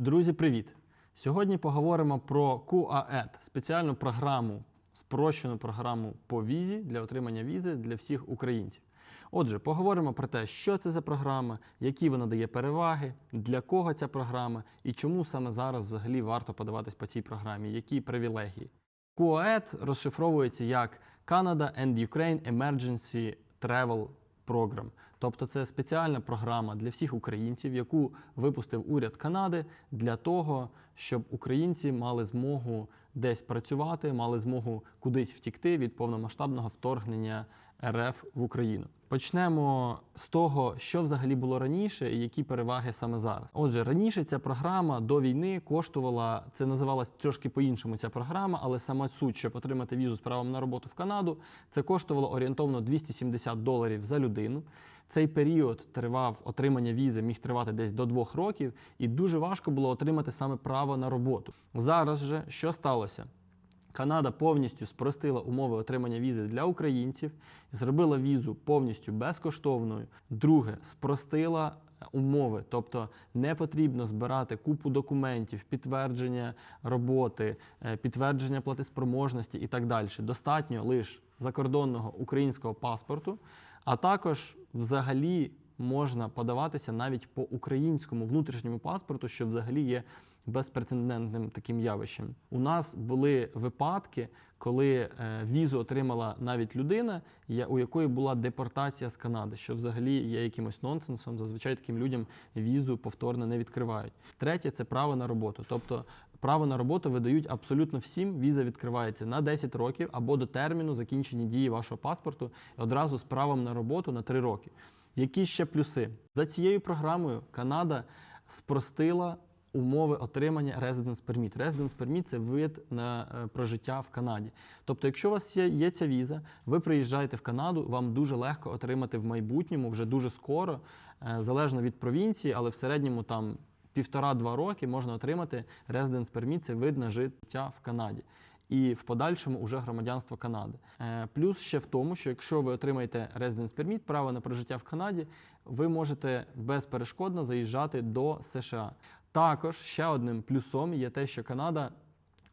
Друзі, привіт! Сьогодні поговоримо про QAED – спеціальну програму, спрощену програму по візі для отримання візи для всіх українців. Отже, поговоримо про те, що це за програма, які вона дає переваги, для кого ця програма і чому саме зараз взагалі варто подаватись по цій програмі, які привілегії. QAED розшифровується як Canada and Ukraine Emergency Travel Program. Тобто це спеціальна програма для всіх українців, яку випустив уряд Канади для того, щоб українці мали змогу десь працювати, мали змогу кудись втікти від повномасштабного вторгнення РФ в Україну. Почнемо з того, що взагалі було раніше і які переваги саме зараз. Отже, раніше ця програма до війни коштувала, це називалась трошки по-іншому ця програма, але сама суть, щоб отримати візу з правом на роботу в Канаду, це коштувало орієнтовно 270 доларів за людину. Цей період тривав отримання візи, міг тривати десь до двох років, і дуже важко було отримати саме право на роботу. Зараз же що сталося? Канада повністю спростила умови отримання візи для українців, зробила візу повністю безкоштовною. Друге, спростила умови, тобто не потрібно збирати купу документів, підтвердження роботи, е, підтвердження платиспроможності і так далі. Достатньо лише закордонного українського паспорту, а також взагалі можна подаватися навіть по українському внутрішньому паспорту, що взагалі є безпрецедентним таким явищем. У нас були випадки, коли е, візу отримала навіть людина, у якої була депортація з Канади, що взагалі є якимось нонсенсом. Зазвичай таким людям візу повторно не відкривають. Третє це право на роботу. Тобто право на роботу видають абсолютно всім. Віза відкривається на 10 років або до терміну закінчення дії вашого паспорту одразу з правом на роботу на 3 роки. Які ще плюси? За цією програмою Канада спростила умови отримання Residence Permit. Residence Permit – це вид на е, прожиття в Канаді. Тобто, якщо у вас є, є ця віза, ви приїжджаєте в Канаду, вам дуже легко отримати в майбутньому, вже дуже скоро, е, залежно від провінції, але в середньому там півтора-два роки можна отримати Residence Permit – це вид на життя в Канаді. І в подальшому вже громадянство Канади. Е, Плюс ще в тому, що якщо ви отримаєте Residence Permit, право на прожиття в Канаді, ви можете безперешкодно заїжджати до США. Також ще одним плюсом є те, що Канада,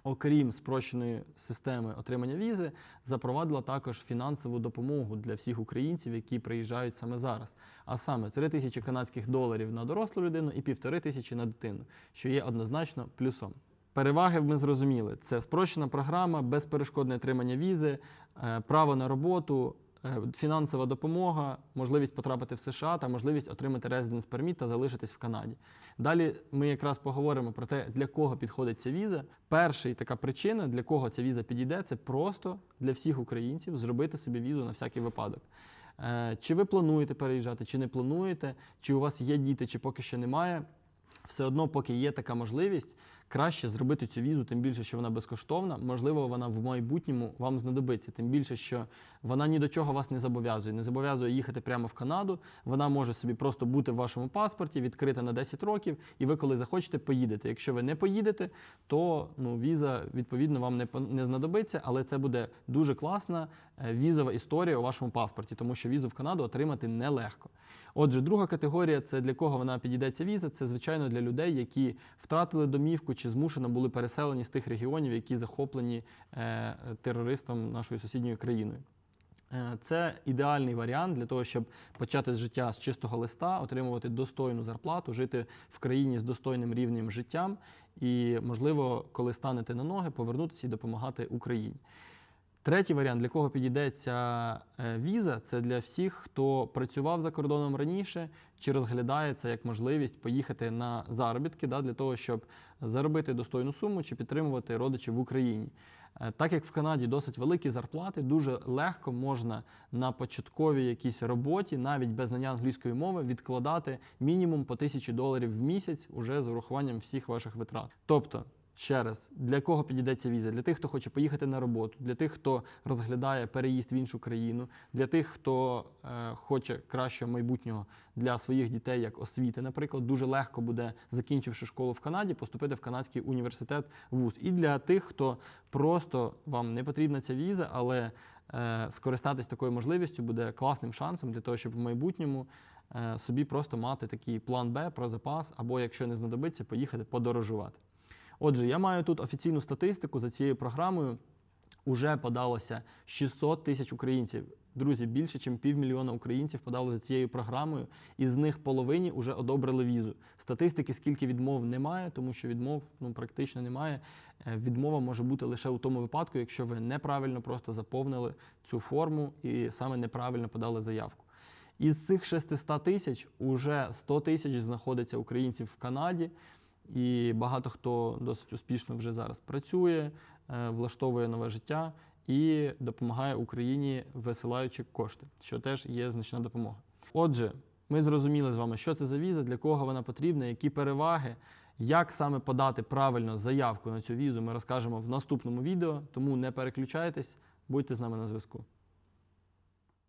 окрім спрощеної системи отримання візи, запровадила також фінансову допомогу для всіх українців, які приїжджають саме зараз. А саме 3 тисячі канадських доларів на дорослу людину і півтори тисячі на дитину, що є однозначно плюсом. Переваги ми зрозуміли: це спрощена програма, безперешкодне отримання візи, е, право на роботу, фінансова допомога, можливість потрапити в США та можливість отримати Residence Permit та залишитись в Канаді. Далі ми якраз поговоримо про те, для кого підходить ця віза. Перша така причина, для кого ця віза підійде, це просто для всіх українців зробити собі візу на всякий випадок. Е, Чи ви плануєте переїжджати, чи не плануєте, чи у вас є діти, чи поки що немає. Все одно, поки є така можливість, краще зробити цю візу, тим більше, що вона безкоштовна. Можливо, вона в майбутньому вам знадобиться. Тим більше, що вона ні до чого вас не зобов'язує. Не зобов'язує їхати прямо в Канаду. Вона може собі просто бути в вашому паспорті, відкрита на 10 років, і ви, коли захочете, поїдете. Якщо ви не поїдете, то ну, віза відповідно вам не, не знадобиться, але це буде дуже класна візова історія у вашому паспорті, тому що візу в Канаду отримати нелегко. Отже, друга категорія це для кого вона підійде ця віза. Це звичайно для людей, які втратили домівку чи змушено були переселені з тих регіонів, які захоплені е, терористом нашою сусідньою країною. Е, Це ідеальний варіант для того, щоб почати з життя з чистого листа, отримувати достойну зарплату, жити в країні з достойним рівнем життям і, можливо, коли станете на ноги, повернутися і допомагати Україні. Третій варіант, для кого підійде ця е, віза, це для всіх, хто працював за кордоном раніше, чи розглядає це як можливість поїхати на заробітки да, для того, щоб заробити достойну суму чи підтримувати родичів в Україні. Е, Так як в Канаді досить великі зарплати, дуже легко можна на початковій якійсь роботі, навіть без знання англійської мови, відкладати мінімум по тисячі доларів в місяць уже з урахуванням всіх ваших витрат. Тобто, ще раз, для кого підійде ця віза? Для тих, хто хоче поїхати на роботу, для тих, хто розглядає переїзд в іншу країну, для тих, хто е, хоче кращого майбутнього для своїх дітей, як освіти, наприклад, дуже легко буде, закінчивши школу в Канаді, поступити в канадський університет вуз. І для тих, хто просто вам не потрібна ця віза, але е, скористатись такою можливістю буде класним шансом для того, щоб в майбутньому е, собі просто мати такий план Б про запас, або якщо не знадобиться, поїхати подорожувати. Отже, я маю тут офіційну статистику за цією програмою. Уже подалося 600 тисяч українців. Друзі, більше, ніж півмільйона українців подали за цією програмою, і з них половині вже одобрили візу. Статистики, скільки відмов немає, тому що відмов ну, практично немає. Е, Відмова може бути лише у тому випадку, якщо ви неправильно просто заповнили цю форму і саме неправильно подали заявку. Із цих 600 тисяч уже 100 тисяч знаходиться українців в Канаді, і багато хто досить успішно вже зараз працює, е, влаштовує нове життя і допомагає Україні, висилаючи кошти, що теж є значна допомога. Отже, ми зрозуміли з вами, що це за віза, для кого вона потрібна, які переваги, як саме подати правильно заявку на цю візу, ми розкажемо в наступному відео. Тому не переключайтесь, будьте з нами на зв'язку.